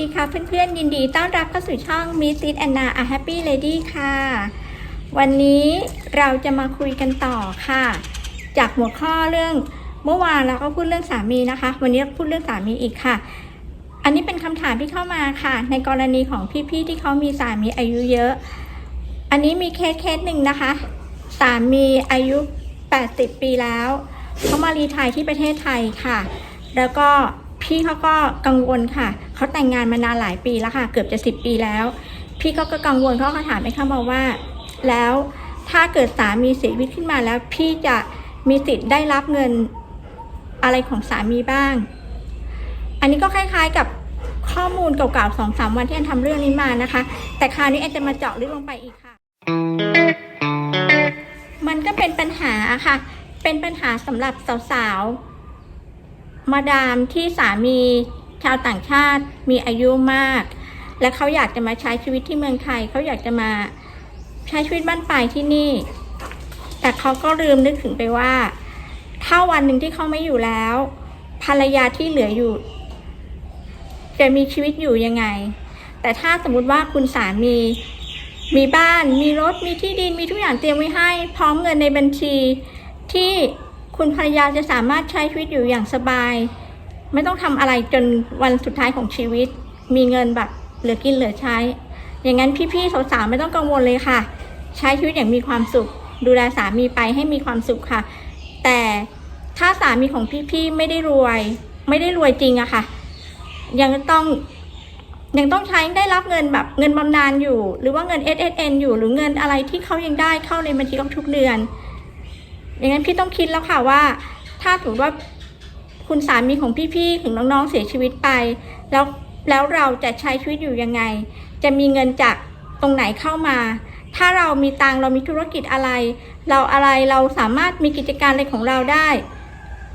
ดีค่ะเพื่อนๆยินดีต้อนรับเข้าสู่ช่อง Miss It Anna a Happy Lady ค่ะ วันนี้เราจะมาคุยกันต่อค่ะ จากหัวข้อเรื่องเมื่อวานเราก็พูดเรื่องสามีนะคะ วันนี้พูดเรื่องสามีอีกค่ะ อันนี้เป็นคำถามที่เข้ามาค่ะ ในกรณีของพี่ๆที่เขามีสามีอายุเยอะ อันนี้มีเคสเคสหนึ่งนะคะ สามีอายุ 80 ปีแล้วเขามารีไทยที่ประเทศไทยค่ะ แล้วก็ พี่เขาก็กังวลค่ะ เขาแต่งงานมานานหลายปีแล้วค่ะ เกือบจะ10ปีแล้ว พี่เขาก็กังวลเขาก็ถามไปเข้ามาว่า แล้วถ้าเกิดสามีเสียชีวิตขึ้นมาแล้ว พี่จะมีสิทธิ์ได้รับเงินอะไรของสามีบ้าง อันนี้ก็คล้าย ๆกับข้อมูลเก่าๆสองสามวันที่แอนทำเรื่องนี้มานะคะ แต่คราวนี้แอนจะมาเจาะลึกลงไปอีกค่ะ มันก็เป็นปัญหาค่ะ เป็นปัญหาสำหรับสาวๆ มาดามที่สามีชาวต่างชาติมีอายุมาก และเขาอยากจะมาใช้ชีวิตที่เมืองไทย เขาอยากจะมาใช้ชีวิตบ้านปลายที่นี่ แต่เขาก็ลืมนึกถึงไปว่า ถ้าวันหนึ่งที่เขาไม่อยู่แล้ว ภรรยาที่เหลืออยู่ จะมีชีวิตอยู่ยังไง แต่ถ้าสมมติว่าคุณสามี มีบ้าน มีรถ มีที่ดิน มีทุกอย่างเตรียมไว้ให้ พร้อมเงินในบัญชีที่ คุณภรรยาจะสามารถใช้ชีวิตอยู่อย่างสบาย ไม่ต้องทำอะไรจนวันสุดท้ายของชีวิต มีเงินแบบเหลือกินเหลือใช้ อย่างนั้นพี่ๆสาวๆไม่ต้องกังวลเลยค่ะ ใช้ชีวิตอย่างมีความสุข ดูแลสามีไปให้มีความสุขค่ะ แต่ถ้าสามีของพี่ๆไม่ได้รวย ไม่ได้รวยจริงอะค่ะ ยังต้องยังต้องใช้ได้รับเงินแบบเงินบำนาญอยู่ หรือว่าเงิน S S N อยู่หรือเงินอะไรที่เขายังได้เข้าในบัญชีเขาทุกเดือน อย่างนั้นพี่ต้องคิดแล้วค่ะว่า ถ้าถือว่าคุณสามีของพี่ๆถึงน้องๆเสียชีวิตไป แล้วแล้วเราจะใช้ชีวิตอยู่ยังไง จะมีเงินจากตรงไหนเข้ามา ถ้าเรามีตังเรามีธุรกิจอะไร เราอะไรเราสามารถมีกิจการอะไรของเราได้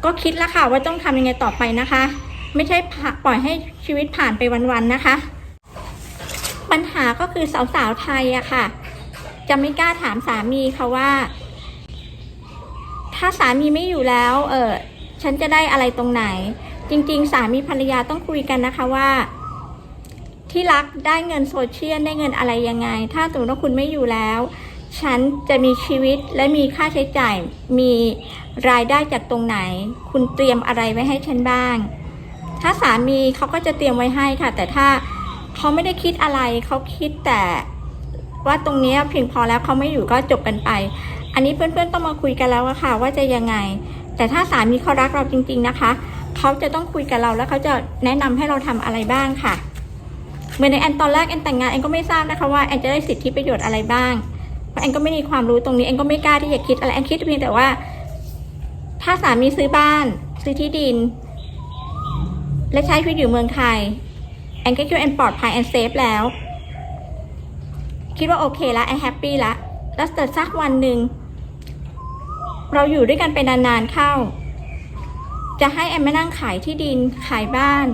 ก็คิดแล้วค่ะว่าต้องทำยังไงต่อไปนะคะ ไม่ใช่ปล่อยให้ชีวิตผ่านไปวันๆนะคะ ปัญหาก็คือสาวๆไทยอะค่ะ จะไม่กล้าถามสามีค่ะว่า ถ้าสามีไม่อยู่แล้ว เออฉันจะได้อะไรตรงไหน จริง ๆ สามีภรรยาต้องคุยกันนะคะว่า ที่รักได้เงินโซเชียลได้เงินอะไรยังไง ถ้าสมมติว่าคุณไม่อยู่แล้ว ฉันจะมีชีวิตและมีค่าใช้จ่าย มีรายได้จากตรงไหน คุณเตรียมอะไรไว้ให้ฉันบ้าง ถ้าสามีเขาก็จะเตรียมไว้ให้ค่ะ แต่ถ้าเขาไม่ได้คิดอะไร เขาคิดแต่ว่าตรงนี้เพียงพอแล้วเขาไม่อยู่ก็จบกันไป อันนี้เพื่อนๆต้องมาคุยกันแล้วอะค่ะ ว่าจะยังไง แต่ถ้าสามีเขารักเราจริง ๆนะคะ เขาจะต้องคุยกับเราแล้วเขาจะแนะนำให้เราทำอะไรบ้างค่ะเหมือนในแอนตอนแรกแอนแต่งงานแอนก็ไม่ทราบนะคะว่าแอนจะได้สิทธิประโยชน์อะไรบ้างเพราะแอนก็ไม่มีความรู้ตรงนี้แอนก็ไม่กล้าที่จะคิดอะไรแอนคิดเพียงแต่ว่า ถ้าสามีซื้อบ้าน ซื้อที่ดิน และใช้ชีวิตอยู่เมืองไทยแอนก็คิดว่าแอนปลอดภัยแอนเซฟแล้ว คิดว่าโอเคแล้วแอนแฮปปี้ละแล้วแต่สักวันหนึ่ง เราอยู่ด้วยกันไปนานๆเข้า จะให้แอนมานั่งขายที่ดินขายบ้าน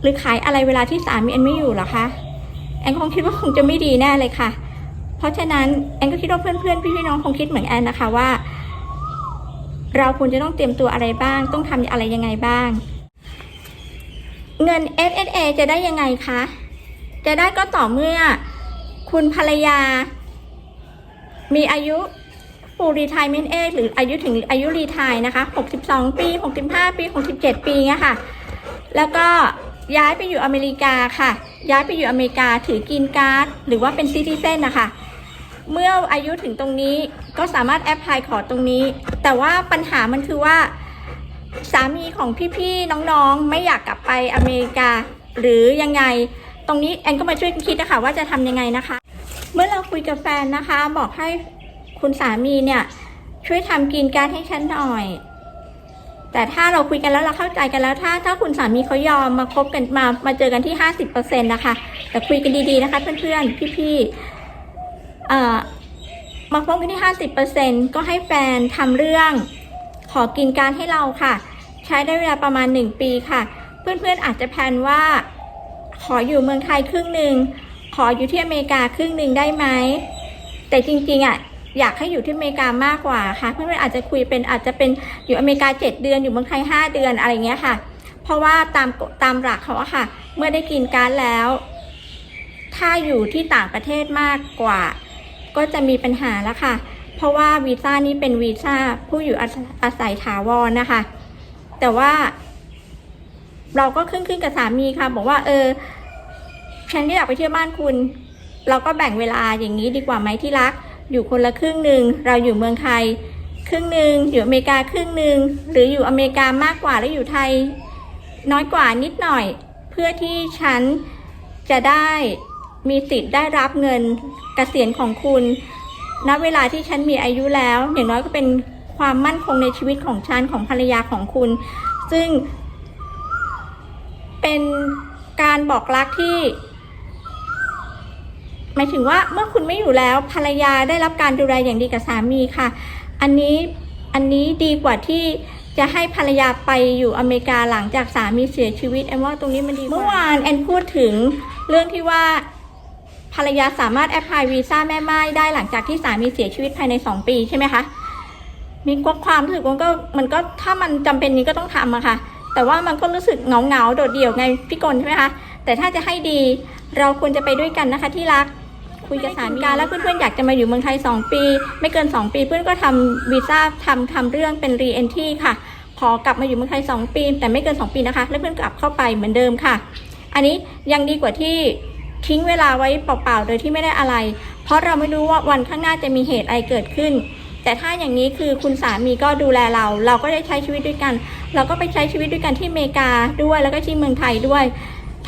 หรือขายอะไรเวลาที่สามีแอนไม่อยู่หรอคะแอนคงคิดว่าคงจะไม่ดีแน่เลยค่ะ เพราะฉะนั้นแอนก็คิดว่าเพื่อนๆพี่ๆน้องคงคิดเหมือนแอนนะคะว่า เราควรจะต้องเตรียมตัวอะไรบ้าง ต้องทำอะไรยังไงบ้าง เงิน S S A จะได้ยังไงคะจะได้ก็ต่อเมื่อ คุณภรรยา มีอายุ full retirement age หรืออายุถึงอายุรีทายนะคะ 62 ปี 65 ปี 67 ปีเงี้ยค่ะ แล้วก็ย้ายไปอยู่อเมริกาค่ะ ย้ายไปอยู่อเมริกาถือกินการ์ด หรือว่าเป็นซิติเซนนะคะเมื่ออายุถึงตรงนี้ก็สามารถแอปพลายขอตรงนี้ แต่ว่าปัญหามันคือว่า สามีของพี่ๆน้องๆ ไม่อยากกลับไปอเมริกา หรือยังไง ตรงนี้แอนก็มาช่วยคิดนะคะว่าจะทำยังไงนะคะ เมื่อเราคุยกับแฟนนะคะ บอกให้ คุณสามีเนี่ย ช่วยทำกินการให้ฉันหน่อย แต่ถ้าเราคุยกันแล้วเราเข้าใจกันแล้ว ถ้าถ้าคุณสามีเขายอมมาคบกันมามาเจอกันที่ห้าสิบเปอร์เซ็นต์นะคะ แต่คุยกันดีๆนะคะ เพื่อนๆพี่ๆเอ่อมาพบกันที่ห้าสิบเปอร์เซ็นต์ก็ให้แฟนทำเรื่อง ขอกินการให้เราค่ะ ใช้ได้เวลาประมาณหนึ่งปีค่ะ เพื่อนๆอาจจะแพลนว่า ขออยู่เมืองไทยครึ่งหนึ่งขออยู่ที่อเมริกาครึ่งหนึ่งได้ไหมแต่จริงๆอะ อยากให้อยู่ที่อเมริกามากกว่าค่ะ เพื่อนๆอาจจะคุยเป็นอาจจะเป็นอยู่อเมริกาเจ็ดเดือนอยู่เมืองไทยห้าเดือนอะไรเงี้ยค่ะ เพราะว่าตามตามหลักเขาอะค่ะ เมื่อได้กินการดแล้ว ถ้าอยู่ที่ต่างประเทศมากกว่า ก็จะมีปัญหาแล้วค่ะ เพราะว่าวีซ่านี้เป็นวีซ่าผู้อยู่อาศัยอาศัยถาวรนะคะ แต่ว่า เราก็ขึ้นขึ้นกับสามีค่ะ บอกว่าเออฉันก็อยากไปเที่ยวบ้านคุณ เราก็แบ่งเวลาอย่างนี้ดีกว่าไหมที่รัก อยู่คนละครึ่งหนึ่งเราอยู่เมืองไทย ครึ่งหนึ่งอยู่อเมริกาครึ่งหนึ่งหรืออยู่อเมริกามากกว่าแล้วอยู่ไทย น้อยกว่านิดหน่อย เพื่อที่ฉันจะได้มีสิทธิ์ได้รับเงินเกษียณของคุณณเวลาที่ฉันมีอายุแล้ว อย่างน้อยก็เป็นความมั่นคงในชีวิตของฉันของภรรยาของคุณ ซึ่งเป็นการบอกรักที่ หมายถึงว่าเมื่อคุณไม่อยู่แล้วภรรยาได้รับการดูแลอย่างดีกับสามีค่ะ อันนี้อันนี้ดีกว่าที่จะให้ภรรยาไปอยู่อเมริกาหลังจากสามีเสียชีวิตแอนว่าตรงนี้มันดีเมื่อวานแอนพูดถึงเรื่องที่ว่าภรรยาสามารถแอพพลายวีซ่าแม่ไม้ได้หลังจากที่สามีเสียชีวิตภายใน 2 ปีใช่ไหมคะมีความรู้สึกมันก็มันก็ถ้ามันจำเป็นนี้ก็ต้องทำอะค่ะ แต่ว่ามันก็รู้สึกเหงาเหงาๆโดดเดี่ยวไงพี่กลใช่ไหมคะแต่ถ้าจะให้ดีเราควรจะไปด้วยกันนะคะที่รัก คุยกับสามีการแล้วเพื่อนๆอยากจะมาอยู่เมืองไทย 2 ปี ไม่เกิน 2 ปี เพื่อนก็ทำวีซ่าทำทำเรื่องเป็นรีเอนทีค่ะ ขอกลับมาอยู่เมืองไทย 2 ปี แต่ไม่เกิน 2 ปีนะคะ แล้วเพื่อนกลับเข้าไปเหมือนเดิมค่ะ อันนี้ยังดีกว่าที่ทิ้งเวลาไว้เปล่าๆ โดยที่ไม่ได้อะไร เพราะเราไม่รู้ว่าวันข้างหน้าจะมีเหตุอะไรเกิดขึ้น แต่ถ้าอย่างนี้คือคุณสามีก็ดูแลเรา เราก็ได้ใช้ชีวิตด้วยกัน เราก็ไปใช้ชีวิตด้วยกันที่อเมริกาด้วยแล้วก็ที่เมืองไทยด้วย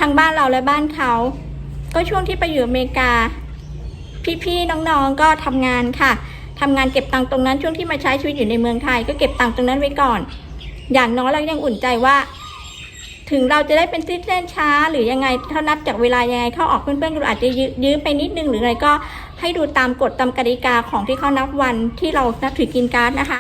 ทั้งบ้านเราและบ้านเขา ก็ช่วงที่ไปอยู่อเมริกา พี่ๆน้องๆก็ทำงานค่ะทำงานเก็บตังค์ตรงนั้นช่วงที่มาใช้ชีวิตอยู่ในเมืองไทย ก็เก็บตังค์ตรงนั้นไว้ก่อน อย่างน้อยเรายังอุ่นใจว่า ถึงเราจะได้เป็นซิทเซนช้า หรือยังไงถ้านับจากเวลายังไงเข้าออกเพื่อนๆก็อาจจะยืยื้อไปนิดนึงหรืออะไรก็ให้ดูตามกฎตามกติกาของที่เขานับวันที่เรานับถือกินการ์ดนะคะ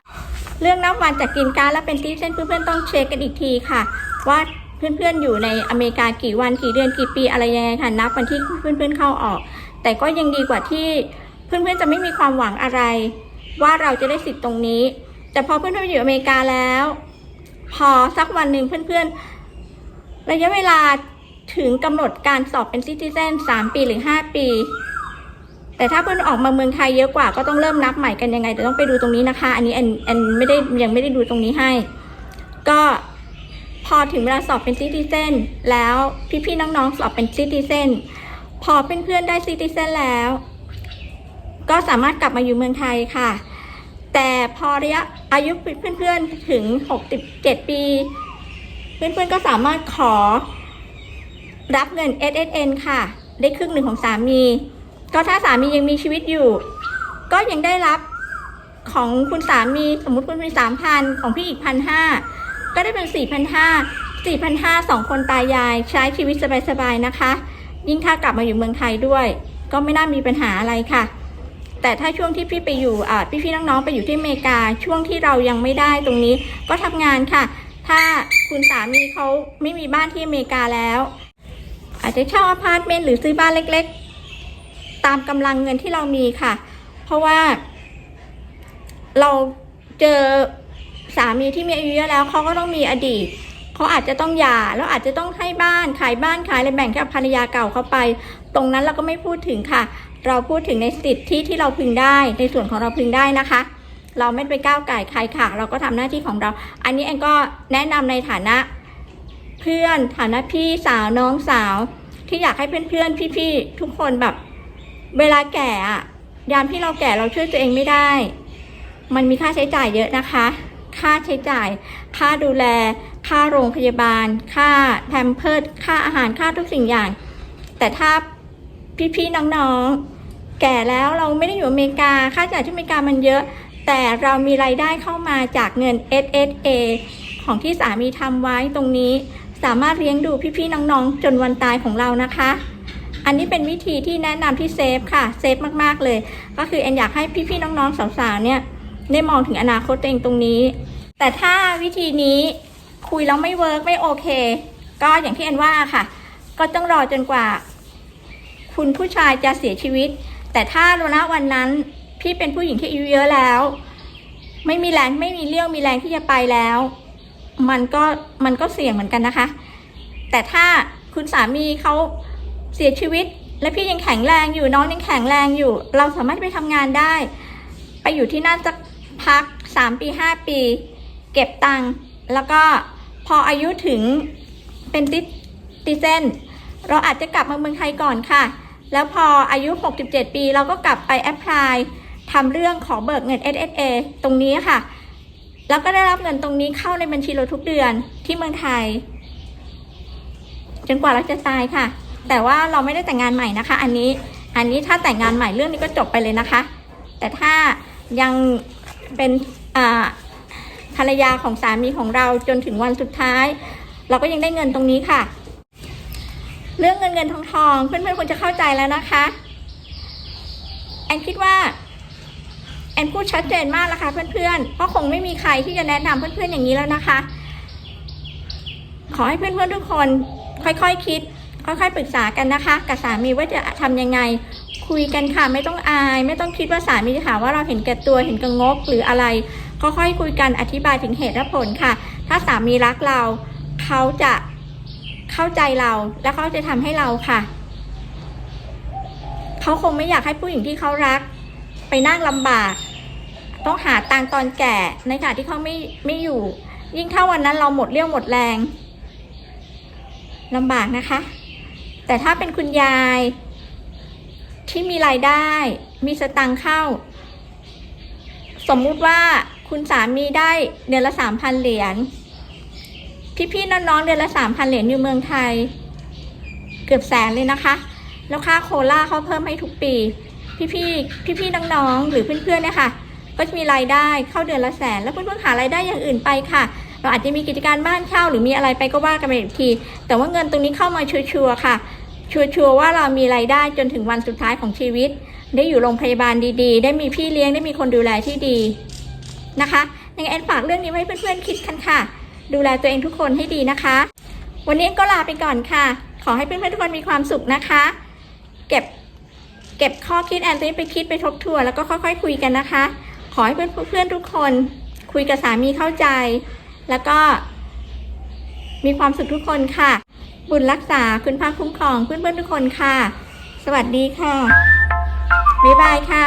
เรื่องนับวันจากกินการ์ดและเป็นซิทเซนเพื่อนๆต้องเช็คกันอีกทีค่ะ ว่าเพื่อนๆอยู่ในอเมริกากี่วันกี่เดือนกี่ปีอะไรยังไงค่ะนับวันที่เพื่อนๆเข้าออก แต่ก็ยังดีกว่าที่เพื่อนๆจะไม่มีความหวังอะไร ว่าเราจะได้สิทธิ์ตรงนี้ แต่พอเพื่อนๆไปอยู่อเมริกาแล้ว พอสักวันหนึ่งเพื่อนๆ ระยะเวลาถึงกำหนดการสอบเป็นซิติเซนสามปีหรือห้าปี แต่ถ้าเพื่อนออกมาเมืองไทยเยอะกว่าก็ต้องเริ่มนับใหม่กันยังไงแต่ต้องไปดูตรงนี้นะคะ อันนี้แอนแอนไม่ได้ยังไม่ได้ดูตรงนี้ให้ ก็พอถึงเวลาสอบเป็นซิติเซนแล้วพี่ๆน้องๆสอบเป็นซิติเซน พอเพื่อนๆได้ซิติเซนแล้ว ก็สามารถกลับมาอยู่เมืองไทยค่ะ แต่พอระยะอายุเพื่อนๆถึง 67 ปี เพื่อนๆก็สามารถขอรับเงิน SSN ค่ะ ได้ครึ่งหนึ่งของสามี ก็ถ้าสามียังมีชีวิตอยู่ ก็ยังได้รับของคุณสามีสมมุติคุณมีสามพันของพี่อีกพันห้าก็ได้เป็นสี่พันห้าสี่พันห้าสองคนตายายใช้ชีวิตสบายๆนะคะ ยิ่งถ้ากลับมาอยู่เมืองไทยด้วย ก็ไม่น่ามีปัญหาอะไรค่ะ แต่ถ้าช่วงที่พี่ไปอยู่อ่าพี่น้องๆไปอยู่ที่อเมริกาช่วงที่เรายังไม่ได้ตรงนี้ก็ทำงานค่ะ ถ้าคุณสามีเขาไม่มีบ้านที่อเมริกาแล้ว อาจจะเช่าอพาร์ตเมนต์หรือซื้อบ้านเล็กๆ ตามกำลังเงินที่เรามีค่ะ เพราะว่า เราเจอสามีที่มีอายุเยอะแล้วเขาก็ต้องมีอดีต เขาอาจจะต้องหย่าแล้วอาจจะต้องให้บ้านขายบ้านขายอะไรแบ่งกับภรรยาเก่าเขาไป ตรงนั้นเราก็ไม่พูดถึงค่ะ เราพูดถึงในสิทธิที่เราพึงได้ ในส่วนของเราพึงได้นะคะ เราไม่ไปก้าวไก่ใครค่ะ เราก็ทำหน้าที่ของเรา อันนี้แอนก็แนะนำในฐานะ เพื่อนฐานะพี่สาวน้องสาว ที่อยากให้เพื่อนๆพี่ๆทุกคนแบบ เวลาแก่อะยามที่เราแก่เราช่วยตัวเองไม่ได้ มันมีค่าใช้จ่ายเยอะนะคะ ค่าใช้จ่าย ค่าดูแล ค่าโรงพยาบาล ค่าแพมเพิร์ดค่าอาหารค่าทุกสิ่งอย่าง แต่ถ้าพี่ๆน้องๆ แก่แล้วเราไม่ได้อยู่อเมริกา ค่าใช้จ่ายที่อเมริกามันเยอะ แต่เรามีรายได้เข้ามาจากเงิน SSA ของที่สามีทำไว้ตรงนี้ สามารถเลี้ยงดูพี่ๆน้องๆ จนวันตายของเรานะคะอันนี้เป็นวิธีที่แนะนำที่เซฟค่ะ เซฟมาก ๆ เลย ก็คือแอนอยากให้พี่ ๆ น้อง ๆ สาว ๆ เนี่ย ได้มองถึงอนาคตตัวเองตรงนี้ แต่ถ้าวิธีนี้คุยแล้วไม่เวิร์กไม่โอเค ก็อย่างที่แอนว่าค่ะ ก็ต้องรอจนกว่า คุณผู้ชายจะเสียชีวิต แต่ถ้าณวันนั้นพี่เป็นผู้หญิงที่อายุเยอะแล้ว ไม่มีแรงไม่มีเรี่ยวมีแรงที่จะไปแล้ว มันก็มันก็เสี่ยงเหมือนกันนะคะ แต่ถ้าคุณสามีเขาเสียชีวิต และพี่ยังแข็งแรงอยู่น้องยังแข็งแรงอยู่ เราสามารถไปทำงานได้ ไปอยู่ที่นั่นสัก พักสามปีห้าปี เก็บตังค์แล้วก็พออายุถึงเป็นติติเซนเราอาจจะกลับมาเมืองไทยก่อนค่ะ แล้วพออายุ 67 ปีเราก็กลับไปแอพพลายทำเรื่องขอเบิกเงิน SSA ตรงนี้ค่ะ แล้วก็ได้รับเงินตรงนี้เข้าในบัญชีเราทุกเดือนที่เมืองไทย จนกว่าเราจะตายค่ะ แต่ว่าเราไม่ได้แต่งงานใหม่นะคะ อันนี้ อันนี้ถ้าแต่งงานใหม่เรื่องนี้ก็จบไปเลยนะคะ แต่ถ้ายัง เป็นภรรยาของสามีของเราจนถึงวันสุดท้าย เราก็ยังได้เงินตรงนี้ค่ะ เรื่องเงินเงินทองทองเพื่อนๆควรจะเข้าใจแล้วนะคะ แอนคิดว่าแอนพูดชัดเจนมากแล้วค่ะเพื่อนๆเพราะคงไม่มีใครที่จะแนะนำเพื่อนๆอย่างนี้แล้วนะคะ ขอให้เพื่อนๆทุกคนค่อยๆคคิด ค่อยๆปรึกษากันนะคะ กับสามีว่าจะทำยังไง คุยกันค่ะ ไม่ต้องอาย ไม่ต้องคิดว่าสามีจะหาว่าเราเห็นแก่ตัวเห็นกังงกหรืออะไรก็ค่อยคุยกันอธิบายถึงเหตุและผลค่ะ ถ้าสามีรักเราเขาจะเข้าใจเราและเขาจะทำให้เราค่ะเขาคงไม่อยากให้ผู้หญิงที่เขารัก ไปนั่งลำบาก ต้องหาตังค์ตอนแก่ในขณะที่เขาไม่ไม่อยู่ ยิ่งถ้าวันนั้นเราหมดเรี่ยวหมดแรงลำบากนะคะ แต่ถ้าเป็นคุณยาย ที่มีรายได้ มีสตังค์เข้า สมมุติว่าคุณสามีได้เดือนละสามพันเหรียญพี่ๆน้องๆเดือนละสามพันเหรียญอยู่เมืองไทย เกือบแสนเลยนะคะ แล้วค่าโคล่าเขาเพิ่มให้ทุกปี พี่ๆพี่ๆน้องๆหรือเพื่อนๆเนี่ยค่ะก็จะมีรายได้เข้าเดือนละแสน แล้วเพื่อนๆหารายได้อย่างอื่นไปค่ะ เราอาจจะมีกิจการบ้านเช่าหรือมีอะไรไปก็ว่ากันไปอีกที แต่ว่าเงินตรงนี้เข้ามาชัวร์ๆค่ะ ชัวร์ว่าเรามีรายได้จนถึงวันสุดท้ายของชีวิต ได้อยู่โรงพยาบาลดีๆ ได้มีพี่เลี้ยงได้มีคนดูแลที่ดีนะคะยังไงแอนฝากเรื่องนี้ไว้ให้เพื่อนๆคิดกันค่ะ ดูแลตัวเองทุกคนให้ดีนะคะ วันนี้ก็ลาไปก่อนค่ะ ขอให้เพื่อนๆทุกคนมีความสุขนะคะ เก็บเก็บข้อคิดแอนตัวนี้ไปคิดไปทบทวนแล้วก็ค่อยๆ คุยกันนะคะ ขอให้เพื่อนๆทุกคนคุยกับสามีเข้าใจ แล้วก็มีความสุขทุกคนค่ะ บุญรักษาคุณพระคุ้มครองเพื่อนๆทุกคนค่ะ สวัสดีค่ะ บ๊ายบายค่ะ